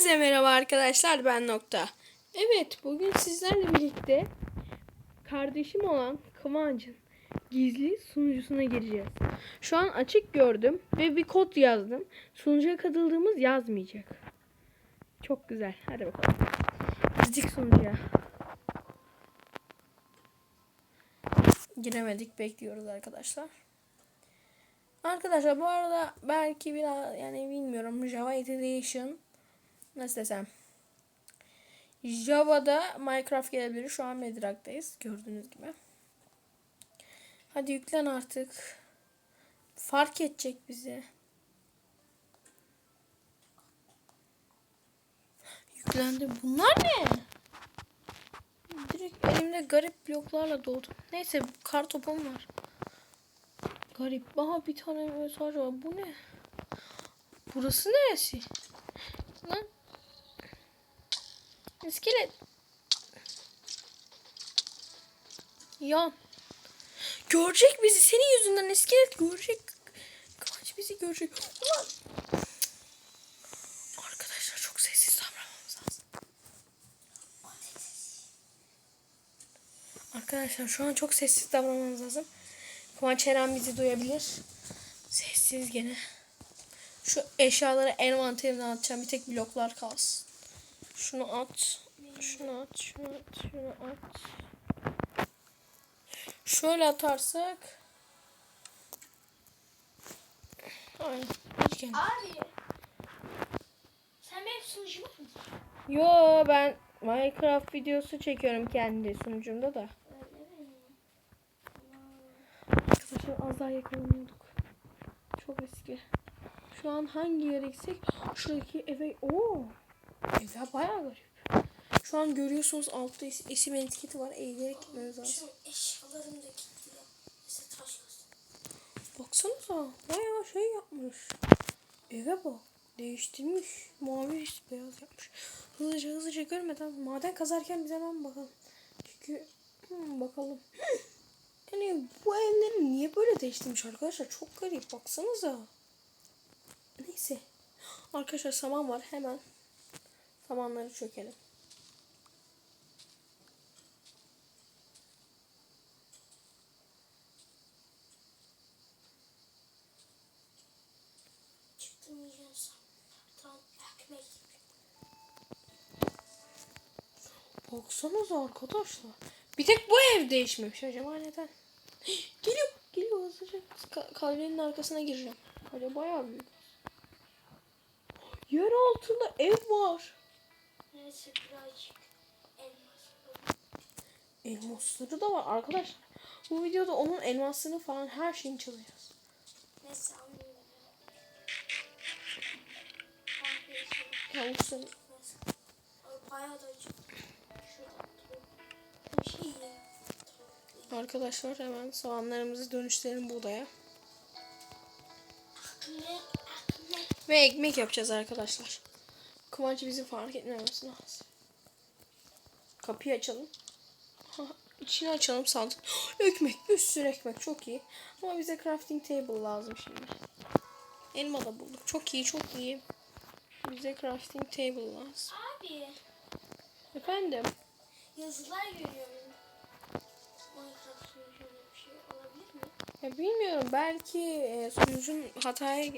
Hepinize merhaba arkadaşlar ben Nokta. Evet bugün sizlerle birlikte kardeşim olan Kıvancın gizli sunucusuna gireceğiz. Şu an açık gördüm ve bir kod yazdım. Sunucuya katıldığımız yazmayacak. Çok güzel. Hadi bakalım. Girdik sunucuya. Giremedik bekliyoruz arkadaşlar. Arkadaşlar bu arada belki biraz yani bilmiyorum Java Edition nasıl desem Java'da Minecraft gelebilir. Şu an Medrak'tayız gördüğünüz gibi. Hadi yüklen artık. Fark edecek bizi. Yüklendi. Bunlar ne? Direkt elimde garip bloklarla doldu. Neyse kar topum var. Garip. Aha bir tane mesaj var. Bu ne? Burası neresi? Lan. İskelet. Yan. Görecek bizi. Senin yüzünden iskelet görecek. Kaç bizi görecek. Ulan. Arkadaşlar çok sessiz davranmamız lazım. Arkadaşlar şu an çok sessiz davranmamız lazım. Kıvanç Eren bizi duyabilir. Sessiz gene. Şu eşyaları envanterine atacağım. Bir tek bloklar kalsın. Şunu at. Şunu at. Şunu at. Şunu at. Şöyle atarsak. Aynen. Hiç gelmedi. Abi. Sen benim sunucuma mısın? Yo ben Minecraft videosu çekiyorum kendi sunucumda da. Öyle mi? Arkadaşlar az daha yakalanıyorduk. Çok eski. Şu an hangi yere gitsek şuradaki eve oo evler bayağı garip. Şu an görüyorsunuz altta is- isim etiketi var. Eğilerek gitmemiz lazım. Şu eşyalarım da gitti. Mesela taş. Baksanıza bayağı şey yapmış. Eve bak. Değiştirmiş. Mavi beyaz yapmış. Hızlıca hızlıca görmeden maden kazarken biz hemen bakalım. Çünkü hmm, bakalım. Yani bu evleri niye böyle değiştirmiş arkadaşlar? Çok garip. Baksanıza. Neyse. Arkadaşlar saman var. Hemen samanları çökelim. Baksanıza arkadaşlar. Bir tek bu ev değişmemiş acaba neden? Geliyor. Geliyor hızlıca. Ka- Kalbinin arkasına gireceğim. Kale bayağı büyük. Yer altında ev var. Neyse birazcık elmas. Elmasları da var arkadaşlar. Bu videoda onun elmasını falan her şeyini çalacağız. Neyse. Ay, Bayağı da. Bir şey. Arkadaşlar hemen soğanlarımızı dönüştürelim buğdaya. Ve ekmek yapacağız arkadaşlar. Kıvanç bizi fark etmemesi lazım. Kapıyı açalım. Ha, içini açalım sandık. Ekmek, bir sürü ekmek çok iyi. Ama bize crafting table lazım şimdi. Elma da bulduk. Çok iyi, çok iyi. Bize crafting table lazım. Abi. Efendim? Yazılar görüyorum. Minecraft sunucunda bir şey olabilir mi? Ya bilmiyorum. Belki e, sunucun hataya...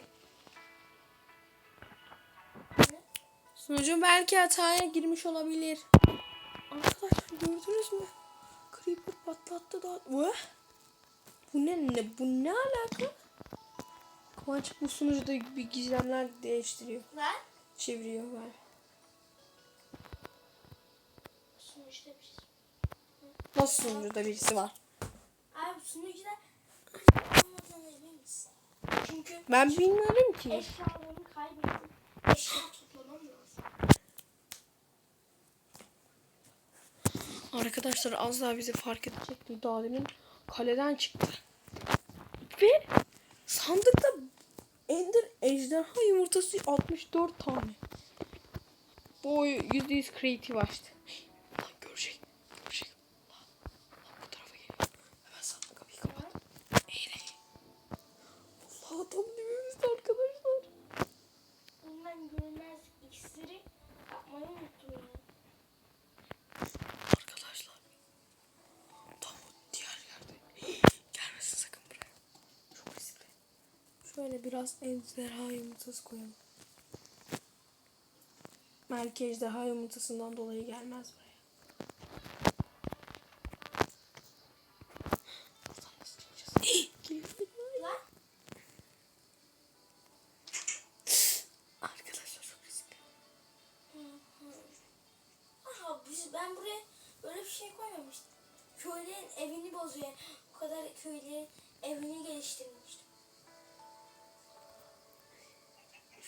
Sunucun belki hataya girmiş olabilir. Arkadaşlar gördünüz mü? Creeper patlattı da. Vah! Bu ne, ne? Bu ne alaka? Kıvanç bu sunucuda bir gizemler değiştiriyor. Ben Çeviriyor sunucuda bir şey. Nasıl sunucuda birisi var? Abi sunucuda olmadığını emin misin? Çünkü Ben bilmiyorum ki. eşyalarımı kaybettim. Eşya toplamam lazım. Arkadaşlar az daha bizi fark edecekti. Daha demin kaleden çıktı. Ve sandıkta Ender ejderha yumurtası 64 tane. Bu %100 kreatif açtı. Lan görecek. Görecek. Lan, lan bu tarafa geliyor. Hemen sandık kapıyı kapat. Eğil eğil. Allah tam dibimizde arkadaşlar. Ondan görünmez iksiri Buraya biraz ejderha yumurtası koyalım. Belki ejderha yumurtasından dolayı gelmez buraya.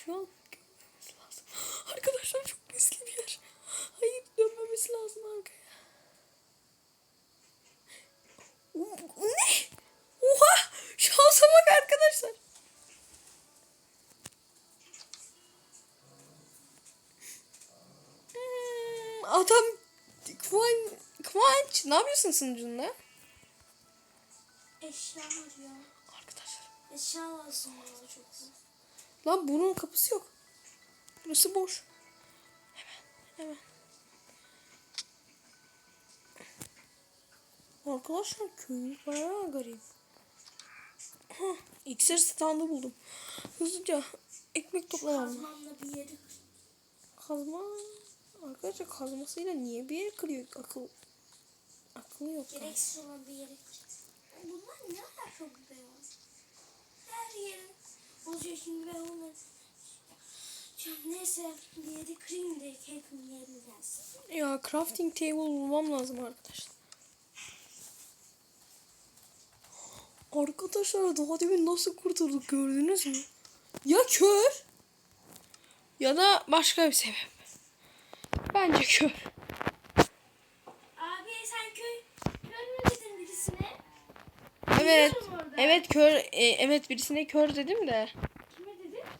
Şu an görmemiz lazım. Arkadaşlar çok riskli bir yer. Hayır dönmemesi lazım arkaya. O, ne? Oha! Şansa bak arkadaşlar. Hmm, adam Kıvanç, Kıvanç ne yapıyorsun sunucunda? Eşya var ya. Arkadaşlar. Eşya lazım çok. Lan bunun kapısı yok. Burası boş. Hemen, hemen. Arkadaşlar köy bayağı garip. Hah, iksir standı buldum. Hızlıca ekmek toplamam. lazım. Kazmamla bir yeri Kazma. Arkadaşlar kazmasıyla niye bir yere kırıyor? Akıl. Aklı yok. gereksiz olan bir yere Bunlar ne alaka burada ya? Her yeri bozuyor şimdi ben neyse yeri kırayım da keyfim yerine gelsin. Ya crafting table bulmam lazım arkadaşlar. Arkadaşlar daha demin nasıl kurtulduk gördünüz mü? Ya kör ya da başka bir sebep. Bence kör. Abi sen köy köy mü dedin birisine? Evet. Evet kör. e, evet birisine kör dedim de.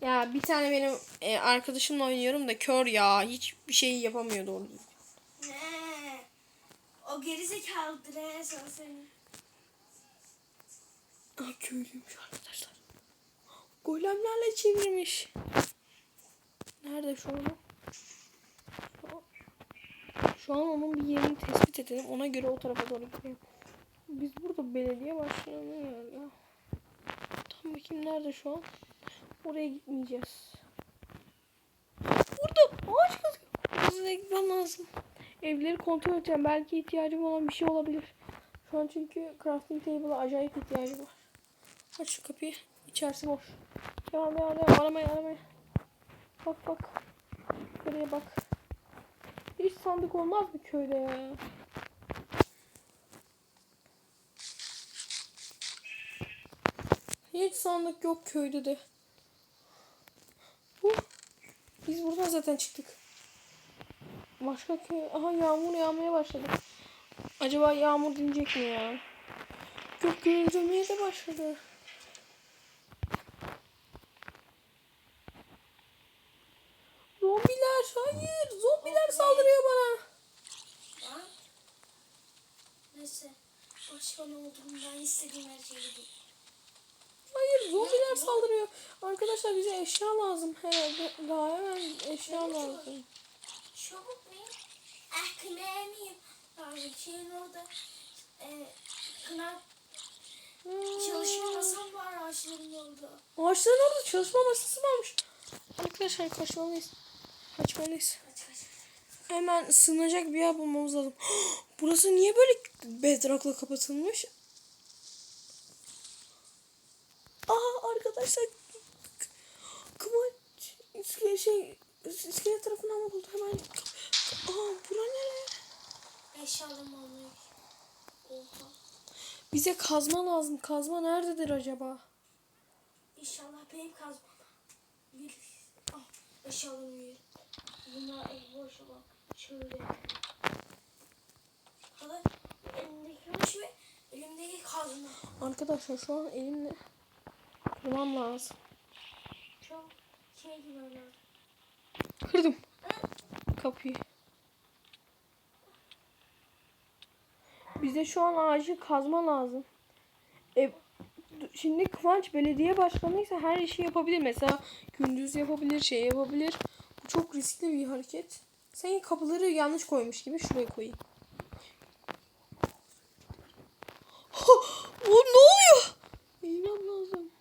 Ya bir tane benim e, arkadaşımla oynuyorum da kör ya. Hiçbir şey yapamıyor doğru düzgün. Ne? O gerizekalıdır he sana senin. Aa, köylüymüş arkadaşlar. Golemlerle çevirmiş. Nerede şu an? Şu an- onun bir yerini tespit edelim. Ona göre o tarafa doğru gidelim. Biz burada belediye başkanı ya. Tam bakayım nerede şu an? Oraya gitmeyeceğiz. Burada ağaç kazıyor. Hızlı gitmem lazım. Evleri kontrol edeceğim. Belki ihtiyacım olan bir şey olabilir. Şu an çünkü crafting table'a acayip ihtiyacım var. Aç şu kapıyı. İçerisi boş. Devam devam devam. Aramaya aramaya. Bak bak. Buraya bak. Hiç sandık olmaz mı köyde ya? Hiç sandık yok köyde de. Biz buradan zaten çıktık. Başka köy... Aha yağmur yağmaya başladı. Acaba yağmur dinecek mi ya? Gök gürültümeye de başladı. Zombiler hayır zombiler saldırıyor bana. Neyse. Başkan olduğumdan istediğim her şeyi buldum. Zombiler saldırıyor. Arkadaşlar bize eşya lazım herhalde. Daha hemen eşya lazım. Çabuk muyum? Eh kınayamıyım. Abi şeyin orada e, kına çalışma masam var ağaçların orada. Ağaçların orada çalışma masası varmış. Arkadaşlar kaçmalıyız. Kaçmalıyız. Kaç kaç. Hemen sığınacak bir yer bulmamız lazım. Burası niye böyle bedrock'la kapatılmış? Aa arkadaşlar Kıvanç iskele şey iskele tarafından mı buldu hemen Aa bura nereye? Eşyalarımı almayı. Oha. Bize kazma lazım. Kazma nerededir acaba? İnşallah benim kazmam. Bir. Ah eşyalarımı yerim. Bunlar boş olan. Şöyle. Hala elimdeki ve elimdeki kazma. Arkadaşlar şu an elimle kırmam lazım. Çok şey gibi. Kırdım kapıyı. Bize şu an acil kazma lazım. E, şimdi Kıvanç belediye başkanıysa her işi yapabilir. Mesela gündüz yapabilir, şey yapabilir. Bu çok riskli bir hareket. Sen kapıları yanlış koymuş gibi şuraya koyayım. o ne oluyor? Eğilmem lazım.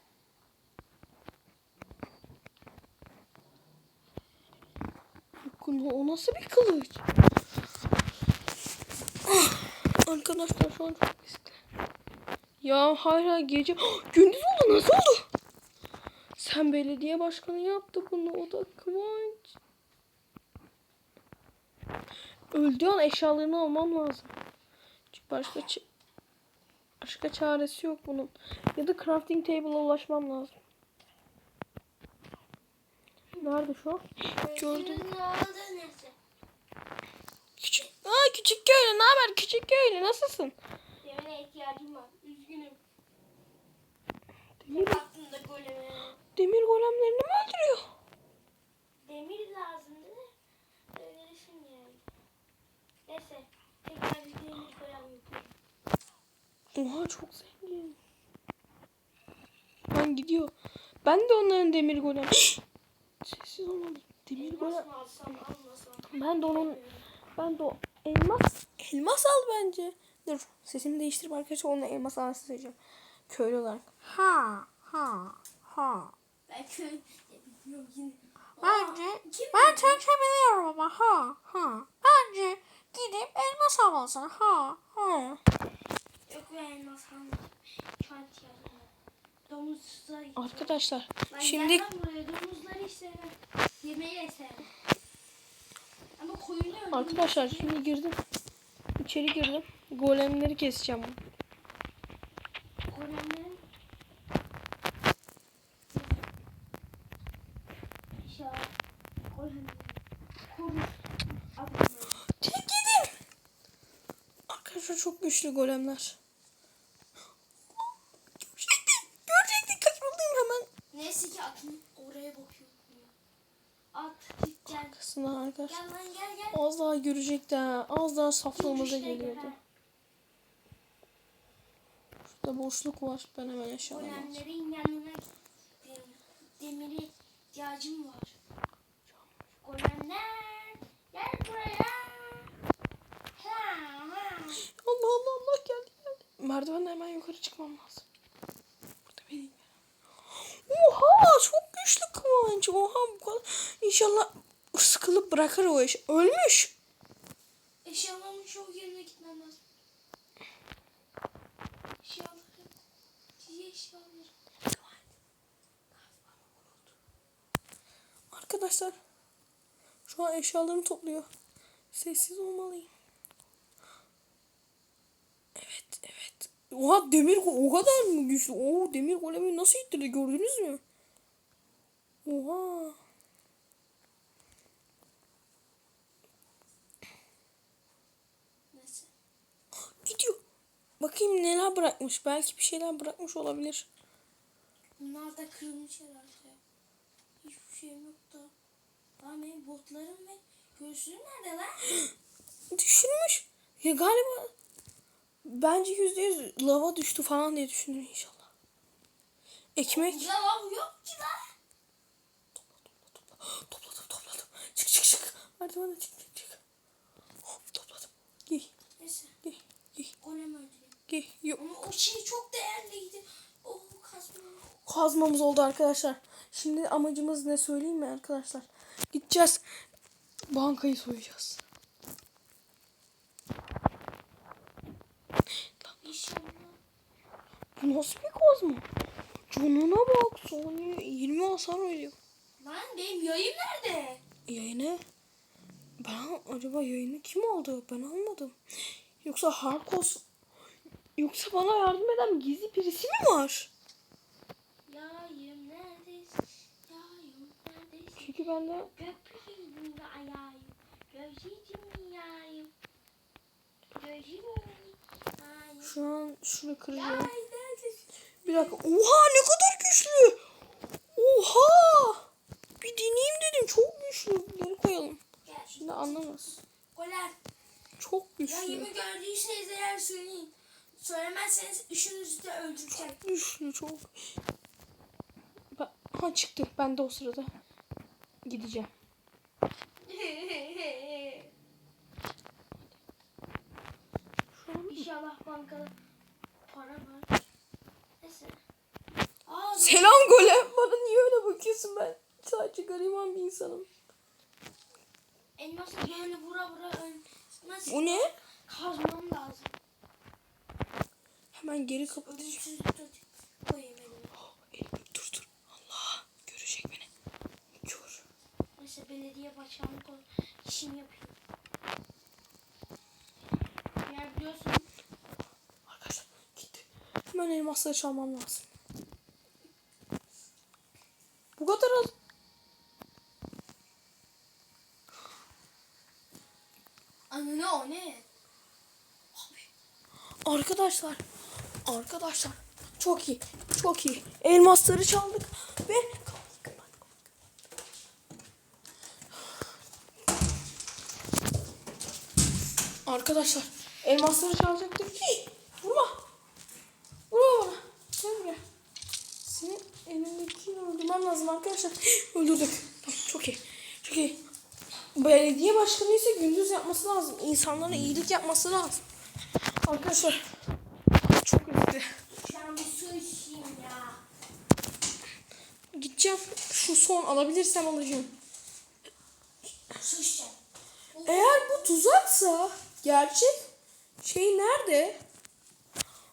Bu- O nasıl bir kılıç? Ah, Arkadaşlar şu an çok riskli. Ya hala gece... Gündüz oldu nasıl oldu? Sen belediye başkanı yaptı bunu. O da Kıvanç. Öldüğü an eşyalarını almam lazım. Başka başka çaresi yok bunun. Ya da crafting table'a ulaşmam lazım. Nerede şu? Gördüm. Küçük. Aa küçük köylü. Ne haber küçük köylü? Nasılsın? Demire ihtiyacım var. Üzgünüm. Demir, Aklımda goleme. demir golemlerini mi öldürüyor? Demir lazımdı öyle düşünmüyorum. Neyse. Tekrar bir demir golem yapayım. Oha çok zengin. Lan gidiyor. Ben de onların demir golem. Sessiz olmalıyım. Demir almasam. Ben de onun ben de o elmas elmas al bence. Dur sesimi değiştirip arkadaşlar onunla elmas almasını söyleyeceğim. Köylü olarak. Ha ha ha. Ben köy bilmiyorum yine. Bence Aa, kim ben çekebiliyorum ama ha ha. Bence gidip elmas almalısın ha ha. Yok ben elmas almadım. Şu ihtiyacım Arkadaşlar Ben şimdi buraya domuzları hiç sevmem. Yemeği de sevmem. Ama koyunu öldürmek arkadaşlar şimdi girdim. İçeri girdim. Golemleri keseceğim. Golemlerin İnşallah golem korur adamları. Tek gidin. Arkadaşlar çok güçlü golemler. Görecektim. Görecektim. Kaçmalıyım hemen. Neyse ki atın oraya bakıyor. At git gel. Arkasından arkadaşlar. Gel lan gel gel. Az daha görecekti ha. Az daha saflığımıza geliyordu. göre. Şurada boşluk var. Ben hemen alacağım. Golemlerin yanına. Demire ihtiyacım var. Golemler gel buraya. Ha, ha. Allah Allah Allah geldi geldi. Merdivenle hemen yukarı çıkmam lazım. Burada yerim. Oha çok güçlü Kıvanç. Oha bu kadar. İnşallah sıkılıp bırakır o iş. Ölmüş. Eşyalarımın çoğu yerine gitmem lazım. Eşyalarım. Diye eşyalarım. Arkadaşlar şu an eşyalarını topluyor. Sessiz olmalıyım. Evet evet. Oha demir o kadar mı güçlü? Oo demir golemi nasıl ittirdi gördünüz mü? Oha. Neyse. Gidiyor. Bakayım neler bırakmış. Belki bir şeyler bırakmış olabilir. Bunlar da kırılmış herhalde. Hiçbir şeyim yok da. Lan benim botlarım ve göğsüm nerede lan? Düşürmüş. Ya galiba bence yüzde yüz lava düştü falan diye düşündüm inşallah. Ekmek. Lav yok ki lan. Topladım topladım. Çık çık çık. Merdivene çık çık çık. Hop, topladım. Giy Neyse. giy giy Golem öldüreyim. Giy. Yok. Ama o şey çok değerliydi. Oh kazma. Kazmamız oldu arkadaşlar. Şimdi amacımız ne söyleyeyim mi arkadaşlar? Gideceğiz. Bankayı soyacağız. İnşallah. Bu nasıl bir kazma? Canına bak. Sony 20 hasar veriyor. Lan benim yayım nerede? Yayını ben acaba yayını kim aldı? Ben almadım. Yoksa Harkos yoksa bana yardım eden gizli birisi mi var? Yayım neredesin? Yayım neredesin? Çünkü ben de Gökyüzünde ayağım. Gözücüm yayım. Gözüm ayım. şu an şunu kıracağım. Bir dakika. Oha ne kadar güçlü. Oha. Bir deneyeyim dedim. Çok güçlü. Geri koyalım. Şimdi anlamaz. Çok güçlü. Yayımı gördüyseniz eğer söyleyin. Söylemezseniz üçünüzü de öldüreceğim. Güçlü çok. Ha çıktı. Ben de o sırada gideceğim. İnşallah bankada para var. Neyse. Aa, Selam golem. Bana niye öyle bakıyorsun ben? Sadece gariban bir insanım. elması böyle vura vura ölmez. Bu ne? Kazmam lazım. Hemen geri kapatacağım. Dur dur. Allah görecek beni. Kör. Mesela belediye başkanlık işini yapıyor. Ya biliyorsun Arkadaşlar gitti. Hemen elmasları çalmam lazım. Bu kadar az. anne o ne? Arkadaşlar. Arkadaşlar. Çok iyi. Çok iyi. Elmasları çaldık ve Arkadaşlar elmasları çalacaktık. Hii, vurma. Vurma bana. Gel buraya. Senin elindekini öldürmem lazım arkadaşlar. Hii, Öldürdük. Çok iyi. Çok iyi. Belediye başkanı ise gündüz yapması lazım. İnsanlara iyilik yapması lazım. Arkadaşlar çok üzüldü. Ben bir su içeyim ya. Gideceğim. Şu son alabilirsem alacağım. Su içeceğim. Eğer bu tuzaksa gerçek şey nerede?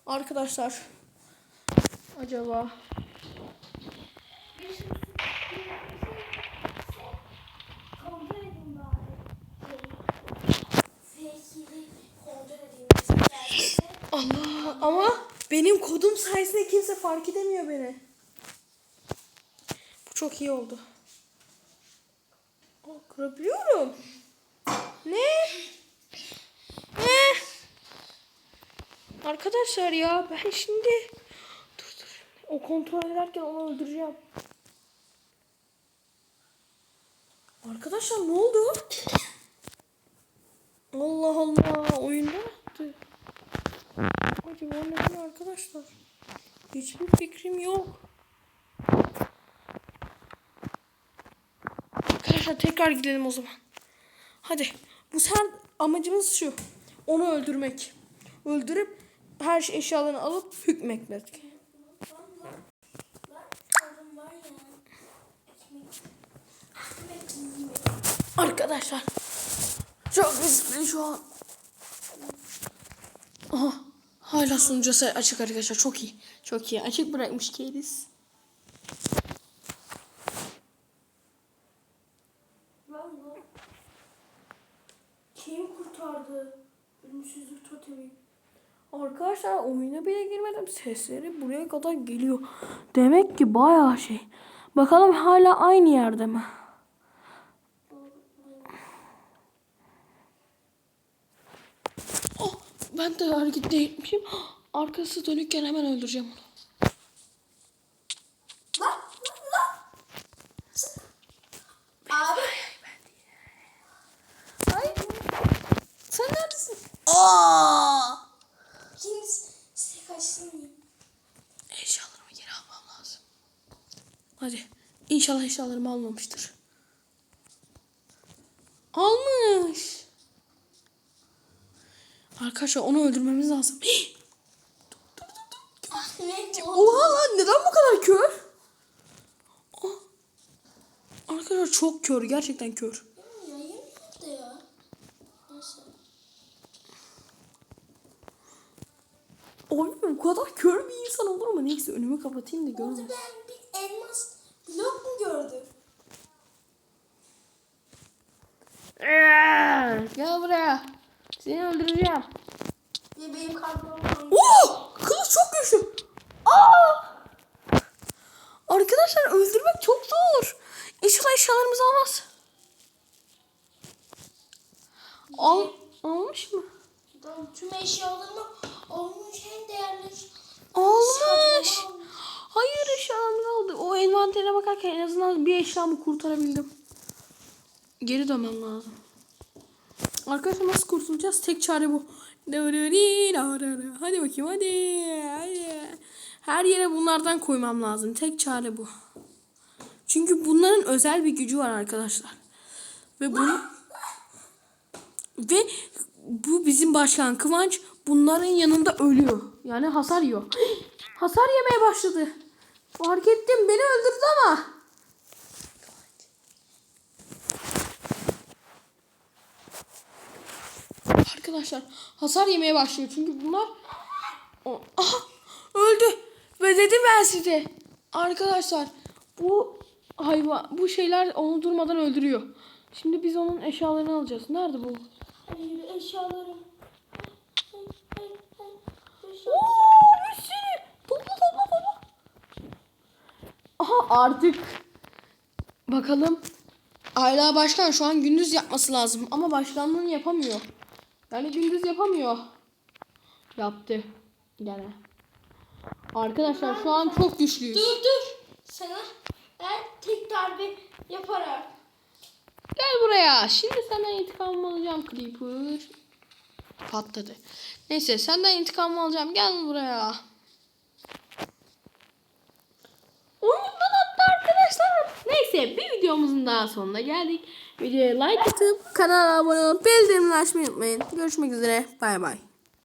Arkadaşlar. Acaba. Allah ama benim kodum sayesinde kimse fark edemiyor beni. Çok iyi oldu. Aa, kırabiliyorum. Ne? Ne? Arkadaşlar ya ben şimdi dur dur. O kontrol ederken onu öldüreceğim. Arkadaşlar ne oldu? Allah Allah oyunda yaptı. Acaba neden arkadaşlar? Hiçbir fikrim yok. Arkadaşlar tekrar gidelim o zaman. Hadi. Bu sen amacımız şu. Onu öldürmek. Öldürüp her şey eşyalarını alıp hükmetmek. Arkadaşlar. Çok riskli şu an. Aha. Hala sunucusu açık arkadaşlar. Çok iyi. Çok iyi. Açık bırakmış Kedis. Kim kurtardı? Ölümsüzlük totemi. Arkadaşlar oyuna bile girmedim. Sesleri buraya kadar geliyor. Demek ki bayağı şey. Bakalım hala aynı yerde mi? Oh, ben de hareket etmişim. Arkası dönükken hemen öldüreceğim onu. Lan lan lan. Abi. Ay. Sen neredesin? Aa. Size kaçsın. Eşyalarımı geri almam lazım. Hadi. İnşallah eşyalarımı almamıştır. Almış. Arkadaşlar onu öldürmemiz lazım. Hii! Ne Oha lan neden bu kadar kör? Oh. Arkadaşlar çok kör. Gerçekten kör. Yayın nerede ya? Nasıl? Oy bu kadar kör bir insan olur mu? Neyse önümü kapatayım da Orada görmez. ben bir elmas blok mu gördüm? Gel buraya. Seni öldüreceğim. Ve benim kalbim Oo! Kılıç çok güçlü. Aa! Arkadaşlar öldürmek çok zor. İnşallah eşyalarımızı almaz. Al, almış mı? Tüm eşyalarımı olmuş en değerli Almış. eşyalarımı almış. Hayır eşyalarımızı aldı. O envantere bakarken en azından bir eşyamı kurtarabildim. Geri dönmem lazım. Arkadaşlar nasıl kurtulacağız? Tek çare bu. Hadi bakayım hadi. hadi. Her yere bunlardan koymam lazım. Tek çare bu. Çünkü bunların özel bir gücü var arkadaşlar. Ve bunu ve bu bizim başkan Kıvanç bunların yanında ölüyor. Yani hasar yiyor. Hasar yemeye başladı. Fark ettim beni öldürdü ama. Arkadaşlar hasar yemeye başlıyor. Çünkü bunlar O- Aha öldü. Ve dedim ben size. Arkadaşlar bu hayvan bu şeyler onu durmadan öldürüyor. Şimdi biz onun eşyalarını alacağız. Nerede bu? Ay, Oo, eşyalarım. bir sürü. Topla topla topla. Aha artık bakalım. Ayla Başkan şu an gündüz yapması lazım ama başkanlığını yapamıyor. Yani gündüz yapamıyor. Yaptı. Gene. Arkadaşlar şu an çok güçlüyüz. Dur dur. Sana ben tek darbe yaparak. Gel buraya. Şimdi senden intikam alacağım Creeper. Patladı. Neyse senden intikam alacağım. Gel buraya. Oyundan attı arkadaşlar. Neyse bir videomuzun daha sonuna geldik. Videoya like atıp kanala abone olup bildirimleri açmayı unutmayın. Görüşmek üzere. Bay bay.